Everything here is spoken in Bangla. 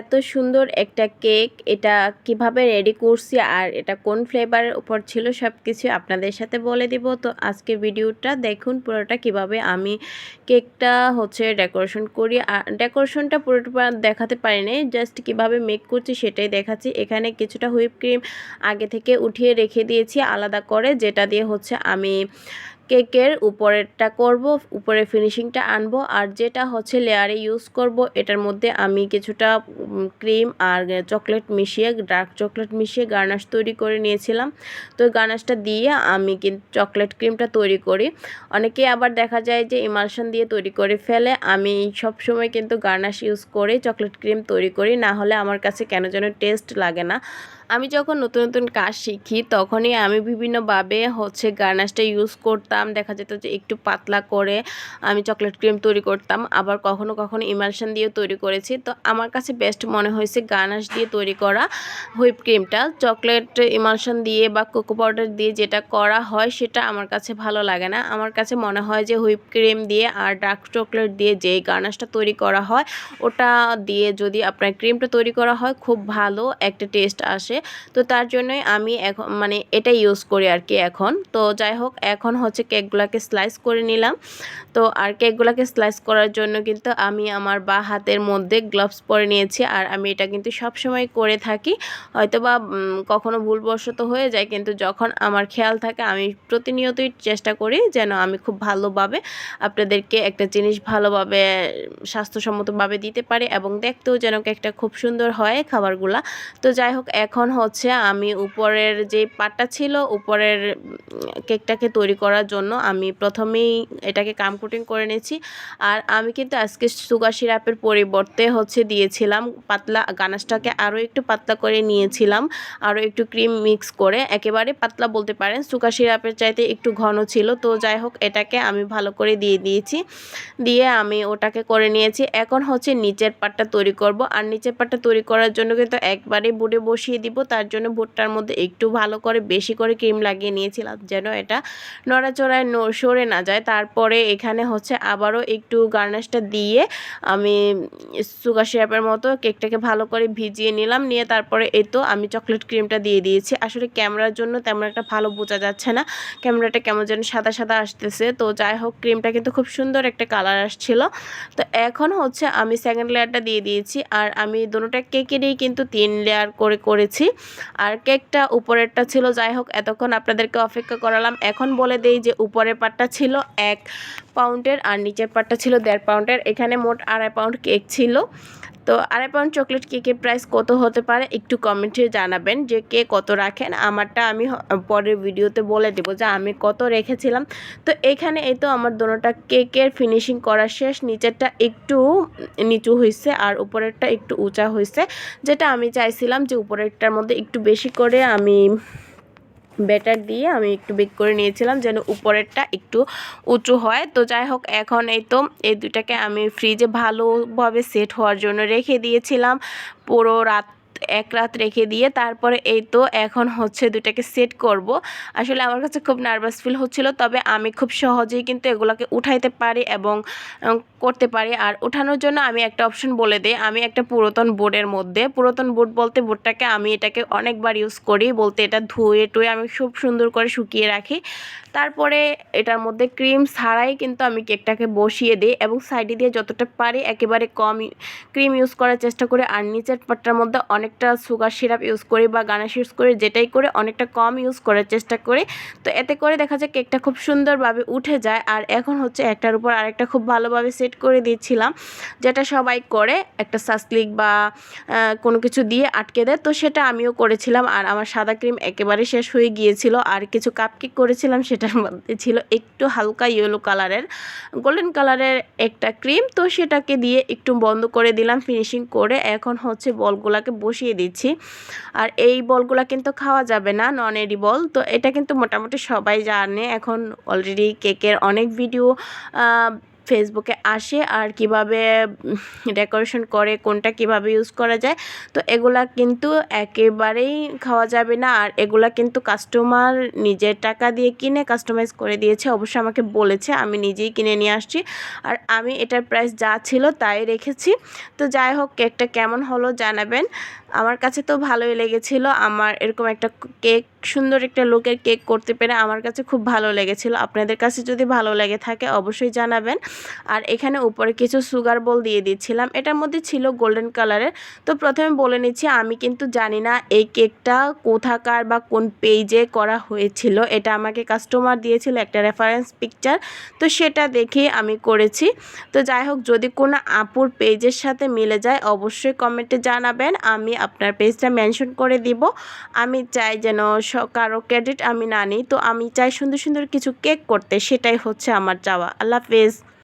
এত সুন্দর একটা কেক, এটা কীভাবে রেডি করছি আর এটা কোন ফ্লেভারের উপর ছিল সব কিছু আপনাদের সাথে বলে দিব। তো আজকে ভিডিওটা দেখুন পুরোটা কীভাবে আমি কেকটা হচ্ছে ডেকোরেশন করি। আর ডেকোরেশনটা পুরোটা দেখাতে পারিনি জাস্ট কীভাবে মেক করছি সেটাই দেখাচ্ছি। এখানে কিছুটা হুইপ ক্রিম আগে থেকে উঠিয়ে রেখে দিয়েছি আলাদা করে, যেটা দিয়ে হচ্ছে আমি কেকের উপরেরটা করব উপরে ফিনিশিংটা আনব, আর যেটা হচ্ছে লেয়ারে ইউজ করব, এটার মধ্যে আমি কিছুটা ক্রিম আর চকলেট মিশিয়ে, ডার্ক চকলেট মিশিয়ে গার্নাশ তৈরি করে নিয়েছিলাম। তো গার্নাশটা দিয়ে আমি কিন্তু চকলেট ক্রিমটা তৈরি করি। অনেকে আবার দেখা যায় যে ইমালশন দিয়ে তৈরি করে ফেলে। আমি সব সময় কিন্তু গার্নাশ ইউজ করে চকলেট ক্রিম তৈরি করি, না হলে আমার কাছে কেন যেন টেস্ট লাগে না। আমি যখন নতুন নতুন কাজ শিখি, তখনই আমি বিভিন্নভাবে হচ্ছে গার্নাশটা ইউজ করতাম। দেখা যেত যে একটু পাতলা করে আমি চকলেট ক্রিম তৈরি করতাম। আবার কখনো কখনো ইমালশন দিয়েও তৈরি করেছি। তো আমার কাছে বেস্ট মনে হয়েছে গার্নাশ দিয়ে তৈরি করা হুইপ ক্রিমটা চকলেট ইমালশন দিয়ে বা কোকো পাউডার দিয়ে যেটা করা হয় সেটা আমার কাছে ভালো লাগে না। আমার কাছে মনে হয় যে হুইপ ক্রিম দিয়ে আর ডার্ক চকলেট দিয়ে যে গার্নাশটা তৈরি করা হয়, ওটা দিয়ে যদি আপনার ক্রিমটা তৈরি করা হয় খুব ভালো একটা টেস্ট আসে। তো তার জন্যই আমি এখন মানে এটা ইউজ করি আর কি এখন। তো যাই হোক, এখন হচ্ছে কেকগুলোকে স্লাইস করে নিলাম। তো আর কেকগুলোকে স্লাইস করার জন্য কিন্তু আমি আমার বা হাতের মধ্যে গ্লাভস পরে নিয়েছি আর আমি এটা কিন্তু সব সময় করে থাকি। হয়তো বা কখনো ভুলবশত হয়ে যায়, কিন্তু যখন আমার খেয়াল থাকে, আমি প্রতিনিয়তই চেষ্টা করি যেন আমি খুব ভালোভাবে আপনাদেরকে একটা জিনিস ভালোভাবে, স্বাস্থ্যসম্মতভাবে দিতে পারি এবং দেখতেও যেন একটা খুব সুন্দর হয় খাবারগুলা। তো যাই হোক, এখন হচ্ছে আমি উপরের যে পাটটা ছিল, উপরের কেকটাকে তৈরি করার জন্য আমি প্রথমেই এটাকে কাম কুটিং করে নিয়েছি। আর আমি কিন্তু আজকে সুগার সিরাপের পরিবর্তে হচ্ছে দিয়েছিলাম পাতলা গানাশটাকে আরও একটু পাতলা করে নিয়েছিলাম। আরও একটু ক্রিম মিক্স করে। একেবারে পাতলা বলতে পারেন, সুগার সিরাপের চাইতে একটু ঘন ছিল। তো যাই হোক, এটাকে আমি ভালো করে দিয়ে দিয়েছি। দিয়ে আমি ওটাকে করে নিয়েছি। এখন হচ্ছে নিচের পাটটা তৈরি করব। আর নিচের পাটটা তৈরি করার জন্য কিন্তু একবারে বুড়ে বসিয়ে দিব। তার জন্য ভুট্টার মধ্যে একটু ভালো করে বেশি করে ক্রিম লাগিয়ে নিয়েছিলাম। যেন এটা নড়াচড়ায় সরে না যায়। তারপরে এখানে হচ্ছে আবারও একটু গার্নাশটা দিয়ে আমি সুগার সিরাপের মতো কেকটাকে ভালো করে ভিজিয়ে নিলাম। নিয়ে তারপরে এই তো আমি চকলেট ক্রিমটা দিয়ে দিয়েছি। আসলে ক্যামেরার জন্য তেমন একটা ভালো বোঝা যাচ্ছে না। ক্যামেরাটা কেমন যেন সাদা সাদা আসতেছে। তো যাই হোক, ক্রিমটা কিন্তু খুব সুন্দর একটা কালার আসছিল। তো এখন হচ্ছে আমি সেকেন্ড লেয়ারটা দিয়ে দিয়েছি। আর আমি দুটোটা কেকেরই কিন্তু তিন লেয়ার করে করেছি। আর কেকটা উপরেরটা ছিল, যাই হোক, এতক্ষণ আপনাদেরকে অপেক্ষা করালাম। এখন বলে দেই যে উপরের পাটটা ছিল এক পাউন্ডের আর নিচের পাটটা ছিল দেড় পাউন্ডের। এখানে মোট আড়াই পাউন্ড কেক ছিল। তো আড়াই পাউন্ড চকলেট কেকের প্রাইস কত হতে পারে একটু কমেন্টে জানাবেন যে কে কত রাখেন। আমারটা আমি পরের ভিডিওতে বলে দেবো যে আমি কত রেখেছিলাম। তো এখানে এই তো আমার দোনোটা কেকের ফিনিশিং করা শেষ। নিচেরটা একটু নিচু হয়েছে আর উপরেরটা একটু উঁচা হয়েছে যেটা আমি চাইছিলাম যে উপরেরটার মধ্যে একটু বেশি করে আমি ব্যাটার দিয়ে আমি একটু বেক করে নিয়েছিলাম যেন উপরেরটা একটু উঁচু হয়। তো যাই হোক, এখন এই তো এই দুটাকে আমি ফ্রিজে ভালোভাবে সেট হওয়ার জন্য রেখে দিয়েছিলাম। পুরো রাত এক রাত রেখে দিয়ে তারপরে এই তো এখন হচ্ছে দুটাকে সেট করব। আসলে আমার কাছে খুব নার্ভাস ফিল হচ্ছিল, তবে আমি খুব সহজেই কিন্তু এগুলোকে উঠাইতে পারি এবং করতে পারি। আর ওঠানোর জন্য আমি একটা অপশন বলে দিই, আমি একটা পুরাতন বোর্ডের মধ্যে, পুরাতন বোর্ড বলতে বোর্ডটাকে আমি এটাকে অনেকবার ইউজ করি, বলতে এটা ধুয়ে টুয়ে আমি খুব সুন্দর করে শুকিয়ে রাখি। তারপরে এটার মধ্যে ক্রিম ছাড়াই কিন্তু আমি কেকটাকে বসিয়ে দিই এবং সাইডে দিয়ে যতটা পারি একেবারে কম ক্রিম ইউজ করার চেষ্টা করি। আর নিচের পাটটার মধ্যে অনেকটা সুগার সিরাপ ইউজ করি বা গানাশ ইউজ করি, যেটাই করে অনেকটা কম ইউজ করার চেষ্টা করি। তো এতে করে দেখা যায় কেকটা খুব সুন্দরভাবে উঠে যায়। আর এখন হচ্ছে একটার উপর আরেকটা খুব ভালোভাবে সেট করে দিয়েছিলাম যেটা সবাই করে, একটা সাসলিক বা কোনো কিছু দিয়ে আটকে দেয়। তো সেটা আমিও করেছিলাম আর আমার সাদা ক্রিম একেবারে শেষ হয়ে গিয়েছিল। আর কিছু কাপকেক করেছিলাম, সেটার মধ্যে ছিল একটু হালকা ইয়েলো কালারের গোল্ডেন কালারের একটা ক্রিম। তো সেটাকে দিয়ে একটু বন্ধ করে দিলাম ফিনিশিং করে এখন হচ্ছে বলগুলাকে বসিয়ে দিচ্ছি। আর এই বলগুলো কিন্তু খাওয়া যাবে না নন এডিবল তো এটা কিন্তু মোটামুটি সবাই জানে। এখন অলরেডি কেকের অনেক ভিডিও ফেসবুকে আসে আর কীভাবে ডেকোরেশন করে, কোনটা কীভাবে ইউজ করা যায়। তো এগুলা কিন্তু একেবারেই খাওয়া যাবে না। আর এগুলা কিন্তু কাস্টমার নিজের টাকা দিয়ে কিনে কাস্টমাইজ করে দিয়েছে। অবশ্য আমাকে বলেছে, আমি নিজেই কিনে নিয়ে আসছি। আর আমি এটার প্রাইস যা ছিল তাই রেখেছি। তো যাই হোক, কেকটা কেমন হলো জানাবেন। আমার কাছে তো ভালোই লেগেছিল। আমার এরকম একটা কেক, সুন্দর একটা লোকের কেক করতে পেরে আমার কাছে খুব ভালো লেগেছিল। আপনাদের কাছে যদি ভালো লেগে থাকে অবশ্যই জানাবেন। আর এখানে উপরে কিছু সুগার বল দিয়ে দিচ্ছিলাম। এটার মধ্যে ছিল গোল্ডেন কালারের তো প্রথমে বলে নিচ্ছি, আমি কিন্তু জানি না এই কেকটা কোথাকার বা কোন পেজে করা হয়েছিল। এটা আমাকে কাস্টমার দিয়েছিল একটা রেফারেন্স পিকচার তো সেটা দেখে আমি করেছি। তো যাই হোক, যদি কোনো আপুর পেজের সাথে মিলে যায়, অবশ্যই কমেন্টে জানাবেন। আমি আপনার পেজটা মেনশন করে দিব। আমি চাই যেন কারও ক্রেডিট আমি না নিই। তো আমি চাই সুন্দর সুন্দর কিছু কেক করতে। সেটাই হচ্ছে আমার চাওয়া। আল্লাহ হাফেজ।